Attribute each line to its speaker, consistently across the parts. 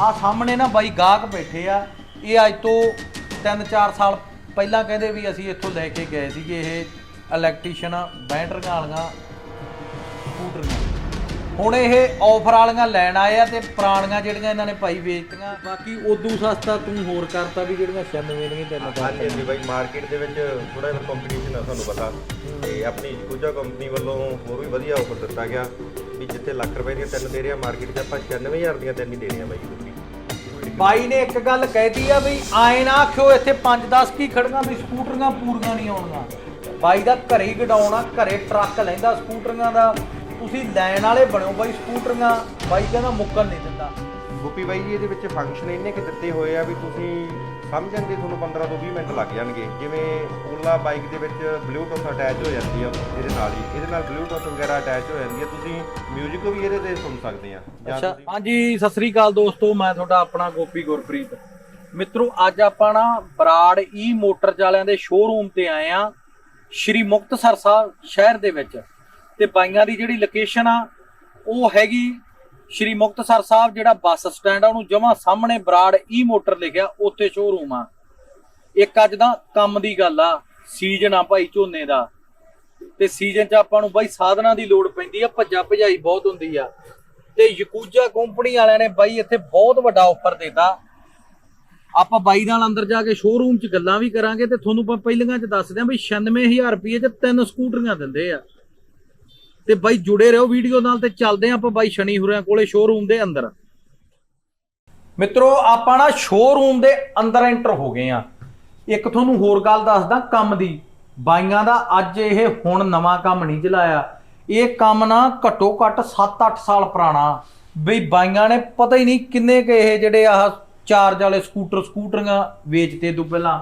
Speaker 1: ਆ ਸਾਹਮਣੇ ਨਾ ਬਾਈ ਗਾਹਕ ਬੈਠੇ ਆ। ਇਹ ਅੱਜ ਤੋਂ 3-4 ਸਾਲ ਪਹਿਲਾਂ ਕਹਿੰਦੇ ਵੀ ਅਸੀਂ ਇੱਥੋਂ ਲੈ ਕੇ ਗਏ ਸੀਗੇ ਇਹ ਇਲੈਕਟ੍ਰੀਸ਼ੀਅਨ ਬੈਟਰੀਆਂ ਵਾਲੀਆਂ ਸਕੂਟਰੀਆਂ। ਹੁਣ ਇਹ ਆਫਰ ਵਾਲੀਆਂ ਲੈਣ ਆਏ ਆ ਤੇ ਪੁਰਾਣੀਆਂ ਜਿਹੜੀਆਂ ਇਹਨਾਂ ਨੇ ਭਾਈ ਵੇਚਤੀਆਂ। ਬਾਕੀ ਉਦੋਂ ਸਸਤਾ ਤੂੰ ਹੋਰ ਕਰਤਾ ਵੀ ਜਿਹੜੀਆਂ 96 ਦੀਆਂ ਤਿੰਨ ਚਾਰ
Speaker 2: ਹਾਂਜੀ ਹਾਂਜੀ ਬਾਈ ਮਾਰਕੀਟ ਦੇ ਵਿੱਚ ਥੋੜਾ ਜਿਹਾ ਕੰਪੀਟੀਸ਼ਨ ਆ ਤੁਹਾਨੂੰ ਪਤਾ। ਤੇ ਆਪਣੀ ਕੁਜਾ ਕੰਪਨੀ ਵੱਲੋਂ ਹੋਰ ਵੀ ਵਧੀਆ ਆਫਰ ਦਿੱਤਾ ਗਿਆ ਵੀ ਜਿੱਥੇ ਲੱਖ ਰੁਪਏ ਦੀਆਂ ਤਿੰਨ ਦੇ ਰਹੇ ਮਾਰਕੀਟ 'ਚ ਆਪਾਂ 96000 ਦੀਆਂ ਤਿੰਨ ਹੀ ਦੇ ਰਹੇ ਆ ਬਾਈ।
Speaker 1: ਬਾਈ ਨੇ ਇੱਕ ਗੱਲ ਕਹਿਤੀ ਆ ਵੀ ਆਏ ਨਾ ਆਖਿਓ ਇੱਥੇ 5-10 ਕੀ ਖੜੀਆਂ ਵੀ ਸਕੂਟਰੀਆਂ ਪੂਰੀਆਂ ਨਹੀਂ ਆਉਣਗੀਆਂ ਬਾਈ ਦਾ ਘਰੇ ਹੀ ਗਡਾਉਣਾ ਘਰੇ ਟਰੱਕ ਲੈਂਦਾ ਸਕੂਟਰੀਆਂ ਦਾ। ਤੁਸੀਂ ਲੈਣ ਵਾਲੇ ਬਣੋ ਬਾਈ ਸਕੂਟਰੀਆਂ, ਬਾਈ ਕਹਿੰਦਾ ਮੁੱਕਣ ਨਹੀਂ ਦਿੰਦਾ।
Speaker 2: ਗੋਪੀ ਬਾਈ ਜੀ, ਇਹਦੇ ਵਿੱਚ ਫੰਕਸ਼ਨ ਇੰਨੇ ਕਿ ਦਿੱਤੇ ਹੋਏ ਆ ਵੀ ਤੁਸੀਂ ਸਮਝਣ ਦੇ ਤੁਹਾਨੂੰ 15 ਤੋਂ 20 ਮਿੰਟ ਲੱਗ ਜਾਣਗੇ। ਜਿਵੇਂ ਓਲਾ ਬਾਈਕ ਦੇ ਵਿੱਚ ਬਲੂਟੁੱਥ ਅਟੈਚ ਹੋ ਜਾਂਦੀ ਆ ਇਹਦੇ ਨਾਲ ਹੀ। ਇਹਦੇ ਨਾਲ ਬਲੂਟੁੱਥ ਵਗੈਰਾ ਅਟੈਚ ਹੋ ਜਾਂਦੀ ਆ। ਤੁਸੀਂ 뮤직 ਵੀ ਇਹਦੇ ਤੇ ਸੁਣ ਸਕਦੇ ਆ।
Speaker 1: ਅੱਛਾ ਹਾਂਜੀ ਸਤਿ ਸ੍ਰੀ ਅਕਾਲ ਦੋਸਤੋ। ਮੈਂ ਤੁਹਾਡਾ ਆਪਣਾ ਗੋਪੀ ਗੁਰਪ੍ਰੀਤ। ਮਿੱਤਰੋ ਅੱਜ ਆਪਾਂ ਨਾ ਬਰਾੜ ਈ ਮੋਟਰਸ ਵਾਲਿਆਂ ਦੇ ਸ਼ੋਰੂਮ ਤੇ ਆਏ ਆ। ਸ਼੍ਰੀ ਮੁਕਤਸਰ ਸਾਹਿਬ ਸ਼ਹਿਰ ਦੇ ਵਿੱਚ। ਤੇ ਬਾਈਆਂ ਦੀ ਜਿਹੜੀ ਲੋਕੇਸ਼ਨ ਆ ਉਹ ਹੈਗੀ ਸ਼੍ਰੀ ਮੁਕਤਸਰ ਸਾਹਿਬ ਜਿਹੜਾ ਬੱਸ ਸਟੈਂਡ ਆ, ਉਹਨੂੰ ਜਮਾ ਸਾਹਮਣੇ ਬਰਾੜ ਈ ਮੋਟਰ ਲਿਖਿਆ, ਉੱਥੇ ਸ਼ੋਰੂਮ ਆ। ਇੱਕ ਅੱਜ ਦਾ ਕੰਮ ਦੀ ਗੱਲ ਆ ਸੀਜ਼ਨ ਆ ਭਾਈ ਝੋਨੇ ਦਾ। ਤੇ ਸੀਜ਼ਨ 'ਚ ਆਪਾਂ ਨੂੰ ਬਾਈ ਸਾਧਨਾਂ ਦੀ ਲੋੜ ਪੈਂਦੀ ਆ, ਭੱਜਾ ਭਜਾਈ ਬਹੁਤ ਹੁੰਦੀ ਆ। ਤੇ ਯਕੂਜਾ ਕੰਪਨੀ ਵਾਲਿਆਂ ਨੇ ਬਾਈ ਇੱਥੇ ਬਹੁਤ ਵੱਡਾ ਆਫਰ ਦਿੱਤਾ। ਆਪਾਂ ਬਾਈ ਨਾਲ ਅੰਦਰ ਜਾ ਕੇ ਸ਼ੋਰੂਮ 'ਚ ਗੱਲਾਂ ਵੀ ਕਰਾਂਗੇ ਤੇ ਤੁਹਾਨੂੰ ਆਪਾਂ ਪਹਿਲੀਆਂ 'ਚ ਦੱਸਦੇ ਆਂ ਵੀ 96000 ਰੁਪਏ 'ਚ ਤਿੰਨ ਸਕੂਟਰੀਆਂ ਦਿੰਦੇ ਆ। ਤੇ ਬਾਈ ਜੁੜੇ ਰਹੋ ਵੀਡੀਓ ਨਾਲ ਤੇ ਚੱਲਦੇ ਆਪਾਂ ਬਾਈ ਸ਼ਨੀ ਹੁਰਿਆਂ ਕੋਲੇ ਸ਼ੋਰੂਮ ਦੇ ਅੰਦਰ। ਮਿੱਤਰੋ, ਆਪਾਂ ਨਾ ਸ਼ੋਰੂਮ ਦੇ ਅੰਦਰ ਐਂਟਰ ਹੋ ਗਏ ਆ ਇੱਕ ਤੁਹਾਨੂੰ ਹੋਰ ਗੱਲ ਦੱਸਦਾ ਕੰਮ ਦੀ। ਬਾਈਆਂ ਦਾ ਅੱਜ ਇਹ ਹੁਣ ਨਵਾਂ ਕੰਮ ਨਹੀਂ ਚਲਾਇਆ। ਇਹ ਕੰਮ ਨਾ ਘੱਟੋ ਘੱਟ 7-8 ਸਾਲ ਪੁਰਾਣਾ। ਬਈ ਬਾਈਆਂ ਨੇ ਪਤਾ ਹੀ ਨਹੀਂ ਕਿੰਨੇ ਕ ਇਹ ਜਿਹੜੇ ਆਹ ਚਾਰਜ ਵਾਲੇ ਸਕੂਟਰ ਸਕੂਟਰੀਆਂ ਵੇਚਦੇ ਤੋਂ ਪਹਿਲਾਂ।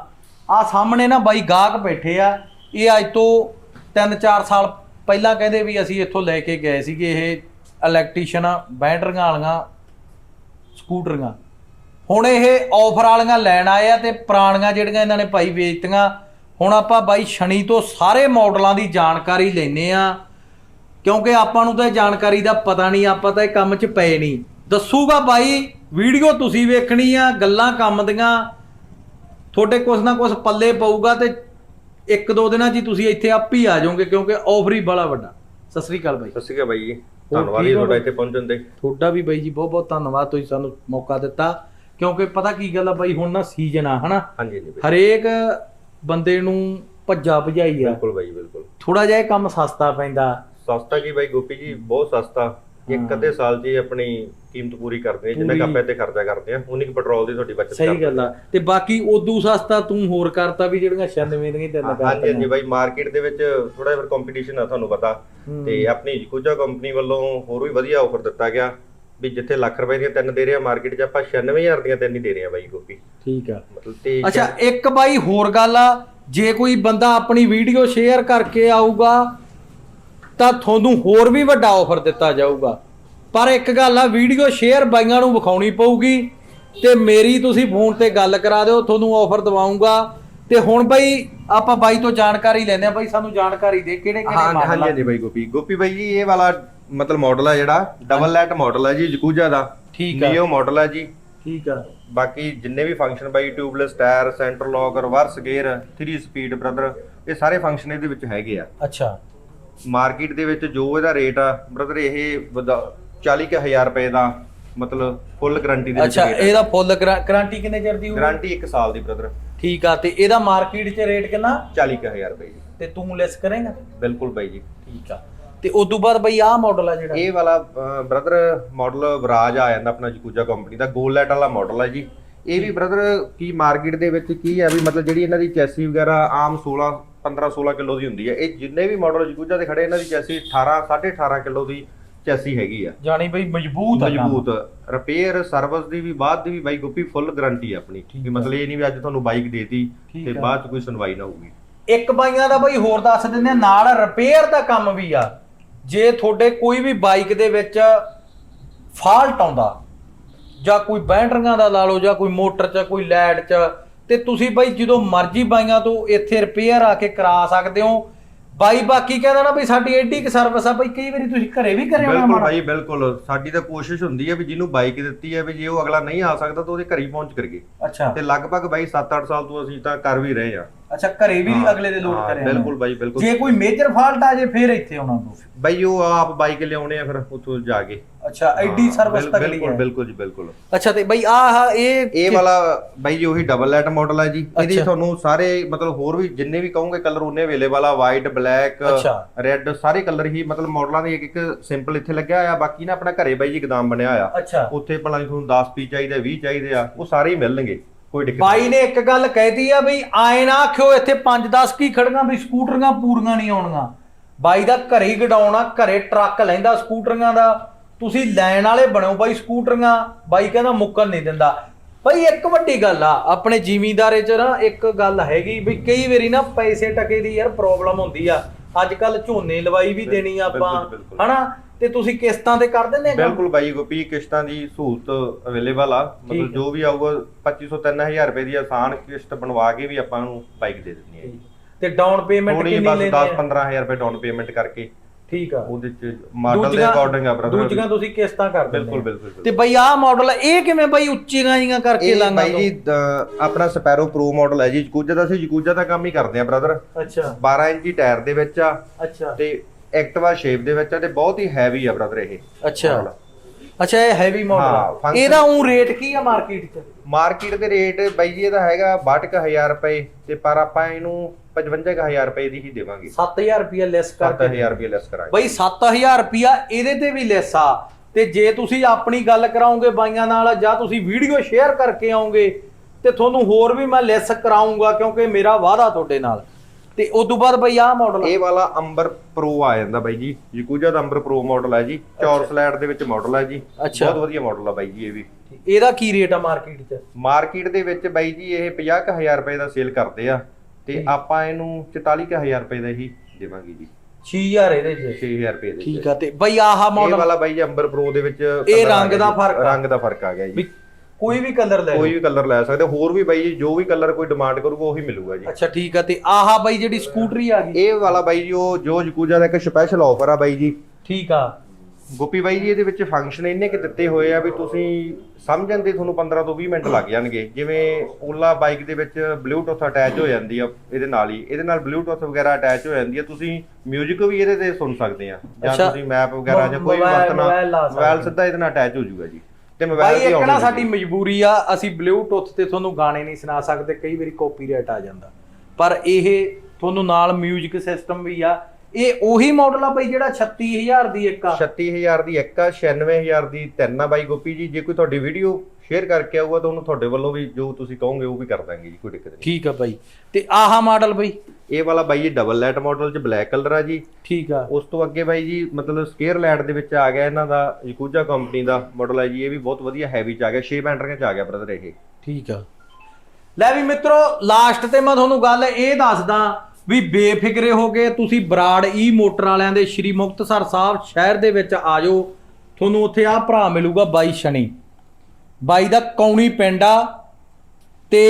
Speaker 1: ਆ ਸਾਹਮਣੇ ਨਾ ਬਾਈ ਗਾਹਕ ਬੈਠੇ ਆ। ਇਹ ਅੱਜ ਤੋਂ 3-4 ਸਾਲ ਪਹਿਲਾਂ ਕਹਿੰਦੇ ਵੀ ਅਸੀਂ ਇੱਥੋਂ ਲੈ ਕੇ ਗਏ ਸੀਗੇ ਇਹ ਇਲੈਕਟ੍ਰੀਸ਼ੀਅਨ ਬੈਟਰੀਆਂ ਵਾਲੀਆਂ, ਸਕੂਟਰੀਆਂ। ਹੁਣ ਇਹ ਆਫਰ ਵਾਲੀਆਂ ਲੈਣ ਆਏ ਆ ਤੇ ਪੁਰਾਣੀਆਂ ਜਿਹੜੀਆਂ ਇਹਨਾਂ ਨੇ ਭਾਈ ਵੇਚਤੀਆਂ, ਹੁਣ ਆਪਾਂ ਬਾਈ ਸ਼ਨੀ ਤੋਂ ਸਾਰੇ ਮਾਡਲਾਂ ਦੀ ਜਾਣਕਾਰੀ ਲੈਨੇ ਆ। ਕਿਉਂਕਿ ਆਪਾਂ ਨੂੰ ਤਾਂ ਇਹ ਜਾਣਕਾਰੀ ਦਾ ਪਤਾ ਨਹੀਂ, ਆਪਾਂ ਤਾਂ ਇਹ ਕੰਮ 'ਚ ਪਏ ਨਹੀਂ। ਦੱਸੂਗਾ ਬਾਈ, ਵੀਡੀਓ ਤੁਸੀਂ ਵੇਖਣੀ ਆ, ਗੱਲਾਂ ਕੰਮ ਦੀਆਂ। ਤੁਹਾਡੇ ਕੁਛ ਨਾ ਕੁਛ ਪੱਲੇ ਪਊਗਾ ਤੇ ਇੱਕ ਦੋ ਦਿਨਾਂ 'ਚ ਹੀ ਤੁਸੀਂ ਇੱਥੇ ਆਪ ਹੀ ਆ ਜਾਓਗੇ ਕਿਉਂਕਿ ਆਫਰ ਹੀ ਬੜਾ ਵੱਡਾ। ਸਤਿ ਸ੍ਰੀ ਅਕਾਲ ਬਾਈ।
Speaker 2: ਸਤਿ ਸ਼੍ਰੀ ਅਕਾਲ ਬਾਈ ਜੀ। ਧੰਨਵਾਦ ਜੀ ਤੁਹਾਡਾ? ਇੱਥੇ ਪਹੁੰਚਣ ਦੇ
Speaker 1: ਤੁਹਾਡਾ ਵੀ ਬਾਈ ਜੀ ਬਹੁਤ ਬਹੁਤ ਧੰਨਵਾਦ ਤੁਸੀਂ ਸਾਨੂੰ ਮੌਕਾ ਦਿੱਤਾ। ਕਿਉਂਕਿ ਪਤਾ ਕੀ ਗੱਲ ਆ ਬਾਈ ਹੁਣ ਨਾ ਸੀਜ਼ਨ ਆ ਹਨਾ?
Speaker 2: ਹਾਂਜੀ ਹਾਂਜੀ ਬਾਈ।
Speaker 1: ਹਰੇਕ ਬੰਦੇ ਨੂੰ ਭੱਜਾ ਭਜਾਈ ਆ।
Speaker 2: ਬਿਲਕੁਲ ਬਾਈ ਬਿਲਕੁਲ।
Speaker 1: ਥੋੜਾ ਜਿਹਾ ਇਹ ਕੰਮ ਸਸਤਾ ਪੈਂਦਾ।
Speaker 2: ਸਸਤਾ ਕੀ ਬਾਈ ਗੋਪੀ ਜੀ? ਬਹੁਤ ਸਸਤਾ। ਇੱਕ ਅੱਧੇ ਸਾਲ 'ਚ ਹੀ ਆਪਣੀ ਕੀਮਤ ਪੂਰੀ ਕਰਦੇ ਆ ਜਿੰਨਾ
Speaker 1: ਪੂਰੀ।
Speaker 2: ਕੱਪੇ ਤੇ ਖਰਚਾ ਕਰਦੇ ਆ ਉਨੀ ਕੁ ਪੈਟਰੋਲ ਦੀ ਤੁਹਾਡੀ ਬਚਤ
Speaker 1: ਸਹੀ ਗੱਲ ਆ। ਤੇ ਬਾਕੀ ਉਦੋਂ ਸਸਤਾ ਤੂੰ ਹੋਰ ਕਰਤਾ ਵੀ ਜਿਹੜੀਆਂ 96 ਦੀਆਂ ਤਿੰਨ
Speaker 2: ਹਾਂ, ਹਾਂਜੀ ਹਾਂਜੀ ਬਾਈ ਮਾਰਕੀਟ ਦੇ ਵਿੱਚ ਥੋੜਾ ਜਿਹਾ ਕੰਪੀਟੀਸ਼ਨ ਆ ਤੁਹਾਨੂੰ ਪਤਾ। ਤੇ ਆਪਣੀ ਕੁਜਾ ਕੰਪਨੀ ਵੱਲੋਂ ਹੋਰ ਵੀ ਵਧੀਆ ਆਫਰ ਦਿੱਤਾ ਗਿਆ ਵੀ ਜਿੱਥੇ ਲੱਖ ਰੁਪਏ ਦੀਆਂ ਤਿੰਨ ਦੇ ਰਹੇ ਆ ਮਾਰਕੀਟ 'ਚ ਆਪਾਂ 96000 ਦੀਆਂ ਤਿੰਨ ਹੀ ਦੇ ਰਹੇ ਆ ਬਾਈ ਗੋਪੀ।
Speaker 1: ਠੀਕ ਆ।
Speaker 2: ਮਤਲਬ ਤੇ
Speaker 1: ਅੱਛਾ ਇੱਕ ਬਾਈ ਹੋਰ ਗੱਲ ਆ ਜੇ ਕੋਈ ਬੰਦਾ ਆਪਣੀ ਵੀਡੀਓ ਸ਼ੇਅਰ ਕਰਕੇ ਆਊਗਾ ਤਾਂ ਤੁਹਾਨੂੰ ਹੋਰ ਵੀ ਵੱਡਾ ਆਫਰ ਦਿੱਤਾ ਜਾਊਗਾ। ਪਰ ਇੱਕ ਗੱਲ ਆ ਵੀਡੀਓ ਸ਼ੇਅਰ ਬਾਈਆਂ ਨੂੰ ਵਿਖਾਉਣੀ ਪਊਗੀ ਤੇ ਮੇਰੀ ਤੁਸੀਂ ਫੋਨ ਤੇ ਗੱਲ ਕਰਾ ਦਿਓ ਤੁਹਾਨੂੰ ਆਫਰ ਦਵਾਉਂਗਾ। ਤੇ ਹੁਣ ਬਾਈ ਆਪਾਂ ਬਾਈ ਤੋਂ ਜਾਣਕਾਰੀ ਲੈਂਦੇ ਆ ਬਾਈ ਸਾਨੂੰ ਜਾਣਕਾਰੀ ਦੇ ਕਿਹੜੇ ਕਿਹੜੇ
Speaker 2: ਹਾਂ
Speaker 1: ਮਾਡਲ
Speaker 2: ਹਾਂਜੀ ਹਾਂਜੀ ਬਾਈ ਗੋਪੀ। ਗੋਪੀ ਬਾਈ ਜੀ ਇਹ ਵਾਲਾ ਮਤਲਬ ਮਾਡਲ ਆ ਜਿਹੜਾ ਡਬਲ ਲੈਟ ਮਾਡਲ ਆ ਜੀ ਜਕੂਜਾ ਦਾ।
Speaker 1: ਠੀਕ ਆ।
Speaker 2: ਨੀਓ ਮਾਡਲ ਆ ਜੀ।
Speaker 1: ਠੀਕ ਆ।
Speaker 2: ਬਾਕੀ ਜਿੰਨੇ ਵੀ ਫੰਕਸ਼ਨ ਬਾਈ tubeless tyre centre lock reverse gear 3 speed brother ਇਹ ਸਾਰੇ ਫੰਕਸ਼ਨ ਇਹਦੇ ਵਿੱਚ ਹੈਗੇ ਆ।
Speaker 1: ਅੱਛਾ।
Speaker 2: ਮਾਰਕੀਟ ਦੇ ਵਿੱਚ ਜੋ ਇਹਦਾ ਰੇਟ ਆ ਬ੍ਰਦਰ ਇਹ 40000 ਰੁਪਏ ਦਾ ਮਤਲਬ ਫੁੱਲ ਗਾਰੰਟੀ ਦੇ ਵਿੱਚ
Speaker 1: ਅੱਛਾ ਇਹਦਾ ਫੁੱਲ ਗਾਰੰਟੀ ਕਿੰਨੇ ਚਿਰ ਦੀ ਹੋਊਗੀ?
Speaker 2: ਗਾਰੰਟੀ 1 ਸਾਲ ਦੀ ਬ੍ਰਦਰ
Speaker 1: ਠੀਕ ਆ ਤੇ ਇਹਦਾ ਮਾਰਕੀਟ 'ਚ ਰੇਟ ਕਿੰਨਾ?
Speaker 2: 40000 ਰੁਪਏ ਜੀ।
Speaker 1: ਤੇ ਤੂੰ ਲੈਸ ਕਰੇਗਾ?
Speaker 2: ਬਿਲਕੁਲ ਬਾਈ ਜੀ।
Speaker 1: ਠੀਕ ਆ। ਤੇ ਉਸ ਤੋਂ ਬਾਅਦ ਬਈ ਆਹ ਮਾਡਲ ਆ ਜਿਹੜਾ?
Speaker 2: ਇਹ ਵਾਲਾ ਬ੍ਰਦਰ ਮਾਡਲ ਵਰਾਜ ਆ ਜਾਂਦਾ ਆਪਣਾ ਜਕੂਜਾ ਕੰਪਨੀ ਦਾ ਗੋਲ ਲਾਈਟ ਵਾਲਾ ਮਾਡਲ ਹੈ ਜੀ। ਇਹ ਵੀ ਬ੍ਰਦਰ ਕੀ ਮਾਰਕੀਟ ਦੇ ਵਿੱਚ ਕੀ ਹੈ ਵੀ ਮਤਲਬ ਜਿਹੜੀ ਇਹਨਾਂ ਦੀ ਚੈਸੀ ਵਗੈਰਾ ਆਮ 16 15 16 ਕਿਲੋ ਦੀ ਹੁੰਦੀ ਹੈ ਇਹ ਜਿੰਨੇ ਵੀ ਮਾਡਲ ਜਕੂਜਾ ਦੇ ਖੜੇ ਇਹਨਾਂ ਦੀ ਚੈਸੀ 18 18.5 ਕਿਲੋ ਦੀ ਚੈਸੀ ਹੈਗੀ ਆ
Speaker 1: ਜਾਣੀ ਬਈ ਮਜ਼ਬੂਤ ਆ ਕੰਮ।
Speaker 2: ਮਜ਼ਬੂਤ ਰਿਪੇਅਰ ਸਰਵਿਸ ਦੀ ਵੀ ਬਾਅਦ ਦੀ ਵੀ ਬਾਈ ਗੋਪੀ ਫੁੱਲ ਗਾਰੰਟੀ ਆ ਆਪਣੀ
Speaker 1: ਠੀਕ ਆ।
Speaker 2: ਮਤਲਬ ਇਹ ਨਹੀਂ ਵੀ ਅੱਜ ਤੁਹਾਨੂੰ ਬਾਈਕ ਦੇਤੀ
Speaker 1: ਠੀਕ
Speaker 2: ਤੇ
Speaker 1: ਆ।
Speaker 2: ਬਾਅਦ ਚ ਕੋਈ ਸੁਣਵਾਈ ਨਾ ਹੋਊਗੀ
Speaker 1: ਇੱਕ ਬਾਈਆਂ ਦਾ ਬਈ ਹੋਰ ਦੱਸ ਦਿੰਦੇ ਆ ਨਾਲ ਰਿਪੇਅਰ ਦਾ ਕੰਮ ਵੀ ਆ ਜੇ ਤੁਹਾਡੇ ਕੋਈ ਵੀ ਬਾਈਕ ਦੇ ਵਿੱਚ ਫਾਲਟ ਆਉਂਦਾ ਜਾਂ ਕੋਈ ਬੈਟਰੀਆਂ ਦਾ ਲਾ ਲਓ ਜਾਂ ਕੋਈ ਮੋਟਰ 'ਚ ਕੋਈ ਲਾਈਟ 'ਚ ਤੇ ਤੁਸੀਂ ਬਈ ਜਦੋਂ ਮਰਜ਼ੀ ਬਾਈਆਂ ਤੋਂ ਇੱਥੇ ਰਿਪੇਅਰ ਆ ਕੇ ਕਰਾ ਸਕਦੇ ਹੋ। ਬਾਈ ਬਾਕੀ ਕਹਿੰਦਾ ਨਾ ਬਈ ਸਾਡੀ ਐਡੀ ਕਿ ਸਰਵਿਸ ਆ ਬਈ ਕਈ ਵਾਰੀ ਤੁਸੀਂ ਘਰੇ ਵੀ ਕਰਿਆ ਹੋਣਾ
Speaker 2: ਬਿਲਕੁਲ ਭਾਈ ਬਿਲਕੁਲ। ਸਾਡੀ ਤਾਂ ਕੋਸ਼ਿਸ਼ ਹੁੰਦੀ ਹੈ ਵੀ ਜਿਹਨੂੰ ਬਾਈਕ ਦਿੱਤੀ ਹੈ ਵੀ ਜੇ ਉਹ ਅਗਲਾ ਨਹੀਂ ਆ ਸਕਦਾ ਤਾਂ ਉਹਦੇ ਘਰ ਹੀ ਪਹੁੰਚ ਕਰੀਏ
Speaker 1: ਅੱਛਾ।
Speaker 2: ਤੇ ਲਗਭਗ ਬਾਈ 7-8 ਸਾਲ ਤੋਂ ਅਸੀਂ ਤਾਂ ਕਰ ਵੀ ਰਹੇ ਆ।
Speaker 1: ਅੱਛਾ ਘਰੇ ਵੀ ਅਗਲੇ ਦੇ ਲੋਡ
Speaker 2: ਹਾਂ,
Speaker 1: ਕਰਿਆ
Speaker 2: ਬਿਲਕੁਲ ਬਾਈ ਬਿਲਕੁਲ।
Speaker 1: ਜੇ ਕੋਈ ਮੇਜਰ ਫਾਲਟ ਆ ਜੇ ਫੇਰ ਇੱਥੇ ਆਉਣਾ ਪਊ
Speaker 2: ਬਾਈ ਉਹ ਆਪ ਬਾਈਕ ਲਿਆਉਣੇ ਆ ਫਿਰ ਉੱਥੋਂ ਜਾ ਕੇ।
Speaker 1: ਅੱਛਾ ਐਡੀ ਸਰਵਿਸ
Speaker 2: ਬਿਲ-
Speaker 1: ਤਕੜੀ
Speaker 2: ਬਿਲਕੁਲ
Speaker 1: ਹੈ।
Speaker 2: ਬਿਲਕੁਲ ਜੀ ਬਿਲਕੁਲ।
Speaker 1: ਅੱਛਾ ਤੇ ਬਈ ਆਹ ਇਹ
Speaker 2: ਇਹ ਵਾਲਾ ਬਾਈ ਜੀ ਉਹੀ ਡਬਲ ਲਾਈਟ ਮਾਡਲ ਹੈ ਜੀ। ਇਹਦੀ
Speaker 1: ਅੱਛਾ।
Speaker 2: ਤੁਹਾਨੂੰ ਸਾਰੇ ਮਤਲਬ ਹੋਰ ਵੀ ਜਿੰਨੇ ਵੀ ਕਹੋਗੇ ਕਲਰ ਉਹਨੇ ਅਵੇਲੇਬਲ ਆ। ਵਾਈਟ ਬਲੈਕ
Speaker 1: ਅੱਛਾ।
Speaker 2: ਰੈੱਡ ਸਾਰੇ ਕਲਰ ਹੀ ਮਤਲਬ ਮਾਡਲਾਂ ਦੀ ਇੱਕ ਇੱਕ ਸਿੰਪਲ ਇੱਥੇ ਲੱਗਿਆ ਹੋਇਆ। ਬਾਕੀ ਨਾ ਆਪਣਾ ਘਰੇ ਬਾਈ ਜੀ ਗਦਾਮ ਬਣਿਆ ਹੋਇਆ।
Speaker 1: ਅੱਛਾ।
Speaker 2: ਉੱਥੇ ਭਲਾ ਜੀ ਤੁਹਾਨੂੰ 10 ਪੀ ਚਾਹੀਦੇ 20 ਚਾਹੀਦੇ ਆ। ਉਹ ਸਾਰੇ ਹੀ ਮਿਲਣਗੇ। ਕੋਈ ਦਿੱਕਤ
Speaker 1: ਬਾਈ ਨੇ ਇੱਕ ਗੱਲ ਕਹਿਤੀ ਆ ਬਈ ਆਏ ਨਾ ਆਖਿਓ ਇੱਥੇ 5-10 ਕੀ ਖੜੀਆਂ ਵੀ ਸਕੂਟਰੀਆਂ ਪੂਰੀਆਂ ਨਹੀਂ ਆਉਣੀਆਂ। ਬਾਈ ਦਾ ਘਰੇ ਹੀ ਗਡਾਉਣਾ ਘਰੇ ਟਰੱਕ ਲੈਂਦਾ ਸਕੂਟਰੀਆਂ ਦਾ। ਤੁਸੀਂ ਲੈਣ ਵਾਲੇ ਬਣੋ ਬਾਈ ਸਕੂਟਰੀਆਂ ਬਾਈ ਕਹਿੰਦਾ ਮੁੱਕਣ ਨਹੀਂ ਦਿੰਦਾ। ਬਾਈ ਇੱਕ ਵੱਡੀ ਗੱਲ ਆ ਆਪਣੇ ਜ਼ਿਮੀਂਦਾਰੇ ਚ ਨਾ ਇੱਕ ਗੱਲ ਹੈਗੀ ਵੀ ਕਈ ਵਾਰੀ ਨਾ ਪੈਸੇ ਟਕੇ ਦੀ ਯਾਰ ਪ੍ਰੋਬਲਮ ਹੁੰਦੀ ਆ। ਅੱਜ ਕੱਲ ਝੋਨੇ ਲਵਾਈ ਵੀ ਦੇਣੀ ਆ ਆਪਾਂ। ਹਨਾ? ਤੇ ਤੁਸੀਂ ਕਿਸ਼ਤਾਂ ਤੇ ਕਰ ਦਿੰਦੇ ਆ ਕੰਮ?
Speaker 2: ਬਿਲਕੁਲ ਬਾਈ ਗੋਪੀ ਕਿਸ਼ਤਾਂ ਦੀ ਸਹੂਲਤ ਅਵੇਲੇਬਲ ਆ। ਮਤਲਬ
Speaker 1: ਹੈ।
Speaker 2: ਜੋ ਵੀ ਆਊਗਾ 2500 3000 ਰੁਪਏ ਦੀ ਆਸਾਨ ਕਿਸ਼ਤ ਬਣਵਾ ਕੇ ਵੀ ਆਪਾਂ ਨੂੰ ਬਾਈਕ ਦੇ ਦਿੰਨੀ ਹੈ
Speaker 1: ਤੇ ਡਾਊਨ ਪੇਮੈਂਟ ਕਿੰਨੀ ਲੈਂਦੇ
Speaker 2: 10
Speaker 1: ਆ
Speaker 2: 15000 ਰੁਪਏ ਡਾਊਨ ਪੇਮੈਂਟ ਕਰਕੇ।
Speaker 1: ਠੀਕ ਆ।
Speaker 2: ਉਹਦੇ ਚ ਮਾਡਲ ਦੇ ਅਕੋਰਡਿੰਗ ਆ brother
Speaker 1: ਦੂਜੀਆਂ ਤੁਸੀਂ ਕਿਸ਼ਤਾਂ ਕਰ ਦਿੰਦੇ
Speaker 2: ਬਿਲਕੁਲ
Speaker 1: ਆ।
Speaker 2: ਬਿਲਕੁਲ।
Speaker 1: ਤੇ ਬਈ ਆਹ ਮਾਡਲ ਇਹ ਕਿਵੇਂ ਬਈ ਉੱਚੀਆਂ ਜੀਆਂ ਕਰਕੇ ਲਾਂਗਾ
Speaker 2: ਬਾਈ ਜੀ ਆਪਣਾ ਸਪੈਰੋ ਪ੍ਰੋ ਮਾਡਲ ਹੈ ਜੀ। ਜਕੂਜਾ ਦਾ ਅਸੀਂ ਜਕੂਜਾ ਦਾ ਕੰਮ ਹੀ ਕਰਦੇ ਆ ਬ੍ਰਦਰ
Speaker 1: ਅੱਛਾ।
Speaker 2: 12 ਇੰਚੀ ਟਾਇਰ ਦੇ ਵਿੱਚ ਆ।
Speaker 1: ਅੱਛਾ।
Speaker 2: ਤੇ ਐਕਟਿਵਾ ਸ਼ੇਪ ਦੇ ਵਿੱਚ ਆ ਤੇ ਬਹੁਤ ਹੀ ਹੈਵੀ ਆ ਬ੍ਰਦਰ ਇਹ।
Speaker 1: ਅੱਛਾ। ਅੱਛਾ ਇਹ ਹੈਵੀ ਮਾਡਲ ਆ।
Speaker 2: function-
Speaker 1: ਇਹਦਾ ਉਹ ਰੇਟ ਕੀ ਆ ਮਾਰਕੀਟ 'ਚ?
Speaker 2: ਮਾਰਕੀਟ ਦੇ ਰੇਟ ਬਾਈ ਜੀ ਇਹਦਾ ਹੈਗਾ 62000 ਰੁਪਏ ਤੇ ਪਰ ਆਪਾਂ ਇਹਨੂੰ 55000 ਰੁਪਏ ਦੀ ਹੀ ਦੇਵਾਂਗੇ।
Speaker 1: 7000 ਰੁਪਿਆ ਲੈਸ ਕਰਕੇ
Speaker 2: 7000 ਰੁਪਏ ਲੈਸ ਕਰਾਂਗੇ।
Speaker 1: ਬਈ 7000 ਰੁਪਿਆ ਇਹਦੇ ਤੇ ਵੀ ਲੈਸ ਆ। ਤੇ ਜੇ ਤੁਸੀਂ ਆਪਣੀ ਗੱਲ ਕਰਾਓਗੇ ਬਾਈਆਂ ਨਾਲ ਜਾਂ ਤੁਸੀਂ ਵੀਡੀਓ ਸ਼ੇਅਰ ਕਰਕੇ ਆਓਗੇ ਤੇ ਤੁਹਾਨੂੰ ਹੋਰ ਵੀ ਮੈਂ ਲੈਸ ਕਰਾਉਂਗਾ ਕਿਉਂਕਿ ਮੇਰਾ ਵਾਅਦਾ ਤੁਹਾਡੇ ਨਾਲ। ਤੇ ਉਸ ਤੋਂ ਬਾਅਦ ਬਈ ਆਹ ਮਾਡਲ
Speaker 2: ਇਹ ਵਾਲਾ ਅੰਬਰ ਪ੍ਰੋ ਆ ਜਾਂਦਾ ਬਾਈ ਜੀ। ਯਕੂਜਾ ਦਾ ਅੰਬਰ ਪ੍ਰੋ ਮਾਡਲ ਹੈ ਜੀ। ਚੌਰ ਸਲਾਈਡ ਦੇ ਵਿੱਚ ਮਾਡਲ ਹੈ ਜੀ।
Speaker 1: ਅੱਛਾ।
Speaker 2: ਬਹੁਤ ਵਧੀਆ ਮਾਡਲ ਆ ਬਾਈ ਜੀ ਇਹ ਵੀ।
Speaker 1: ਇਹਦਾ ਕੀ ਰੇਟ ਆ ਮਾਰਕੀਟ 'ਚ?
Speaker 2: ਮਾਰਕੀਟ ਦੇ ਵਿੱਚ ਬਾਈ ਜੀ ਇਹ 50000 ਰੁਪਏ ਦਾ ਸੇਲ ਕਰਦੇ ਆ। ਤੇ ਆਪਾਂ ਇਹਨੂੰ 44000 ਰੁਪਏ ਦਾ ਹੀ ਦੇਵਾਂਗੇ ਜੀ।
Speaker 1: 6000 ਇਹਦੇ 'ਚ।
Speaker 2: 6000 ਰੁਪਏ ਦੇ
Speaker 1: ਠੀਕ ਆ ਤੇ ਬਈ ਆਹ
Speaker 2: ਇਹ
Speaker 1: ਮਾਡਲ
Speaker 2: ਵਾਲਾ ਬਾਈ ਜੀ ਅੰਬਰ ਪ੍ਰੋ ਦੇ ਵਿੱਚ
Speaker 1: ਇਹ ਰੰਗ ਦਾ। ਫ਼ਰਕ ਆ।
Speaker 2: ਰੰਗ ਦਾ ਫ਼ਰਕ ਆ ਗਿਆ ਜੀ।
Speaker 1: ਵੀ ਕੋਈ ਵੀ ਕਲਰ ਲੈ
Speaker 2: ਕੋਈ ਵੀ ਕਲਰ ਲੈ ਸਕਦੇ। ਹੋਰ ਵੀ ਬਾਈ ਜੀ ਜੋ ਵੀ ਕਲਰ ਕੋਈ ਡਿਮਾਂਡ ਕਰੂਗਾ ਉਹੀ ਮਿਲੂਗਾ ਜੀ।
Speaker 1: ਅੱਛਾ ਠੀਕ ਆ ਤੇ ਆਹ ਬਈ ਜਿਹੜੀ ਸਕੂਟਰੀ ਆ ਗਈ।
Speaker 2: ਇਹ ਵਾਲਾ ਬਾਈ ਜੀ ਉਹ ਜੋ ਜਕੂਜਾ ਦਾ ਇੱਕ ਸਪੈਸ਼ਲ ਆਫਰ ਆ ਬਾਈ ਜੀ।
Speaker 1: ਠੀਕ ਆ।
Speaker 2: ਗੋਪੀ ਬਾਈ ਜੀ ਇਹਦੇ ਵਿੱਚ ਫੰਕਸ਼ਨ ਇੰਨੇ ਕਿ ਦਿੱਤੇ ਹੋਏ ਆ ਵੀ ਤੁਸੀਂ ਸਮਝਣ ਦੇ ਤੁਹਾਨੂੰ 15 ਤੋਂ 20 ਮਿੰਟ ਲੱਗ ਜਾਣਗੇ। ਜਿਵੇਂ ਓਲਾ ਬਾਈਕ ਦੇ ਵਿੱਚ ਬਲੂਟੁੱਥ ਅਟੈਚ ਹੋ ਜਾਂਦੀ ਆ ਇਹਦੇ ਨਾਲ ਹੀ। ਇਹਦੇ ਨਾਲ ਬਲੂਟੁੱਥ ਵਗੈਰਾ ਅਟੈਚ ਹੋ ਜਾਂਦੀ ਆ। ਤੁਸੀਂ 뮤직 ਵੀ ਇਹਦੇ ਤੇ ਸੁਣ ਸਕਦੇ ਆ। ਜਾਂ। ਤੁਸੀਂ ਮੈਪ ਵਗੈਰਾ ਜਾਂ ਕੋਈ ਵਰਤਣਾ
Speaker 1: ਮੋਬਾਈਲ
Speaker 2: ਸਿੱਧਾ ਇਹਦੇ ਨਾਲ ਅਟੈਚ ਹੋ ਜਾਊਗਾ ਜੀ। ਤੇ ਮੋਬਾਈਲ
Speaker 1: ਭਾਈ
Speaker 2: ਤੇ
Speaker 1: ਇੱਕ ਨਾ
Speaker 2: ਨਹੀਂ
Speaker 1: ਸਾਡੀ ਮਜਬੂਰੀ ਆ ਅਸੀਂ ਬਲੂਟੁੱਥ ਤੇ ਤੁਹਾਨੂੰ ਗਾਣੇ ਨਹੀਂ ਸੁਣਾ ਸਕਦੇ ਕਈ ਵਾਰੀ ਕਾਪੀਰਾਈਟ ਆ ਜਾਂਦਾ। ਪਰ ਇਹ ਤੁਹਾਨੂੰ ਨਾਲ 뮤직 ਸਿਸਟਮ ਵੀ ਆ ਇਹ ਉਹੀ ਮਾਡਲ ਆ ਬਈ ਜਿਹੜਾ 36000 ਦੀ ਇੱਕ ਆ।
Speaker 2: 36000 ਦੀ ਇੱਕ ਆ 96000 ਦੀ ਤਿੰਨ ਆ ਬਾਈ ਗੋਪੀ ਜੀ। ਜੇ ਕੋਈ ਤੁਹਾਡੀ ਵੀਡੀਓ ਸ਼ੇਅਰ ਕਰਕੇ ਆਊਗਾ ਤਾਂ ਉਹਨੂੰ ਤੁਹਾਡੇ ਵੱਲੋਂ ਵੀ ਜੋ ਤੁਸੀਂ ਕਹੋਗੇ ਉਹ ਵੀ ਕਰ ਦਾਂਗੇ ਜੀ ਕੋਈ ਦਿੱਕਤ ਨਹੀਂ।
Speaker 1: ਠੀਕ ਆ ਬਾਈ। ਤੇ ਆਹ ਮਾਡਲ ਬਈ।
Speaker 2: ਇਹ ਵਾਲਾ ਬਾਈ ਜੀ ਡਬਲ ਲਾਈਟ ਮਾਡਲ ਚ ਬਲੈਕ ਕਲਰ ਆ ਜੀ।
Speaker 1: ਠੀਕ ਆ।
Speaker 2: ਉਸ ਤੋਂ ਅੱਗੇ ਬਾਈ ਜੀ ਮਤਲਬ ਸਕੇਅਰ ਲਾਈਟ ਦੇ ਵਿੱਚ ਆ ਗਿਆ ਇਹਨਾਂ ਦਾ ਯਕੂਜਾ ਕੰਪਨੀ ਦਾ ਮਾਡਲ ਹੈ ਜੀ। ਇਹ ਵੀ ਬਹੁਤ ਵਧੀਆ ਹੈਵੀ ਚ ਆ ਗਿਆ 6 ਬੈਂਟਰੀਆਂ ਚ ਆ ਗਿਆ ਬ੍ਰਦਰ ਇਹ।
Speaker 1: ਠੀਕ ਆ। ਲੈ ਵੀ ਮਿੱਤਰੋ ਲਾਸਟ ਤੇ ਮੈਂ ਤੁਹਾਨੂੰ ਗੱਲ ਇਹ ਦੱਸਦਾ ਵੀ ਬੇਫਿਕਰੇ ਹੋ ਕੇ ਤੁਸੀਂ ਬਰਾੜ ਈ ਮੋਟਰ ਵਾਲਿਆਂ ਦੇ ਸ਼੍ਰੀ ਮੁਕਤਸਰ ਸਾਹਿਬ ਸ਼ਹਿਰ ਦੇ ਵਿੱਚ ਆ ਜਾਓ। ਤੁਹਾਨੂੰ ਉੱਥੇ ਆ ਭਰਾ ਮਿਲੂਗਾ ਬਾਈ ਸ਼ਨੀ। ਬਾਈ ਦਾ ਕੌਣੀ ਪਿੰਡ ਆ ਤੇ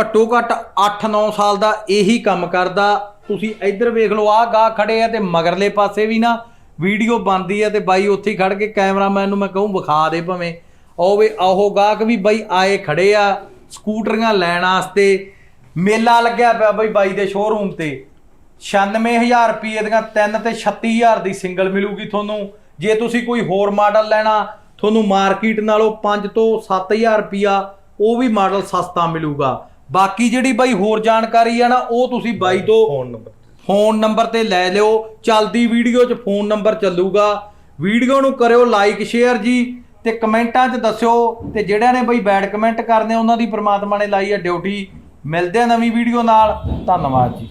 Speaker 1: ਘੱਟੋ ਘੱਟ 8-9 ਸਾਲ ਦਾ ਇਹੀ ਕੰਮ ਕਰਦਾ। ਤੁਸੀਂ ਇੱਧਰ ਵੇਖ ਲਓ, ਆਹ ਗਾ ਖੜੇ ਆ ਤੇ ਮਗਰਲੇ ਪਾਸੇ ਵੀ ਨਾ ਵੀਡੀਓ ਬਣਦੀ ਆ ਤੇ ਬਾਈ ਉੱਥੇ ਹੀ ਖੜ ਕੇ ਕੈਮਰਾਮੈਨ ਨੂੰ ਮੈਂ ਕਹੂੰ, ਵਿਖਾ ਦੇ ਭਵੇਂ। ਉਹ ਵੀ, ਆਹੋ ਗਾਹਕ ਵੀ ਬਾਈ ਆਏ ਖੜੇ ਆ ਸਕੂਟਰੀਆਂ ਲੈਣ ਵਾਸਤੇ। ਮੇਲਾ ਲੱਗਿਆ ਪਿਆ ਬਾਈ ਬਾਈ ਦੇ ਸ਼ੋਰੂਮ ਤੇ। 96000 ਰੁਪਏ ਦੀਆਂ ਤਿੰਨ ਤੇ 36000 ਦੀ ਸਿੰਗਲ ਮਿਲੂਗੀ ਤੁਹਾਨੂੰ। ਜੇ ਤੁਸੀਂ ਕੋਈ ਹੋਰ ਮਾਡਲ ਲੈਣਾ ਤੁਹਾਨੂੰ ਮਾਰਕੀਟ ਨਾਲੋਂ 5 ਤੋਂ 7000 ਰੁਪਿਆ ਉਹ ਵੀ ਮਾਡਲ ਸਸਤਾ ਮਿਲੂਗਾ। ਬਾਕੀ ਜਿਹੜੀ ਬਾਈ ਹੋਰ ਜਾਣਕਾਰੀ ਆ ਨਾ ਉਹ ਤੁਸੀਂ ਬਾਈ ਤੋਂ
Speaker 2: ਫੋਨ ਨੰਬਰ
Speaker 1: ਫੋਨ ਨੰਬਰ ਤੇ ਲੈ ਲਿਓ। ਚਲਦੀ ਵੀਡੀਓ 'ਚ ਫੋਨ ਨੰਬਰ ਚੱਲੂਗਾ। ਵੀਡੀਓ ਨੂੰ ਕਰਿਓ ਲਾਈਕ ਸ਼ੇਅਰ ਜੀ ਤੇ ਕਮੈਂਟਾਂ 'ਚ ਦੱਸਿਓ ਤੇ ਜਿਹੜਿਆਂ ਨੇ ਬਈ ਬੈਡ ਕਮੈਂਟ ਕਰਨੇ ਉਹਨਾਂ ਦੀ ਪ੍ਰਮਾਤਮਾ ਨੇ ਲਾਈ ਹੈ ਡਿਊਟੀ ਮਿਲਦੇ ਆ ਨਵੀਂ ਵੀਡੀਓ ਨਾਲ। ਧੰਨਵਾਦ ਜੀ।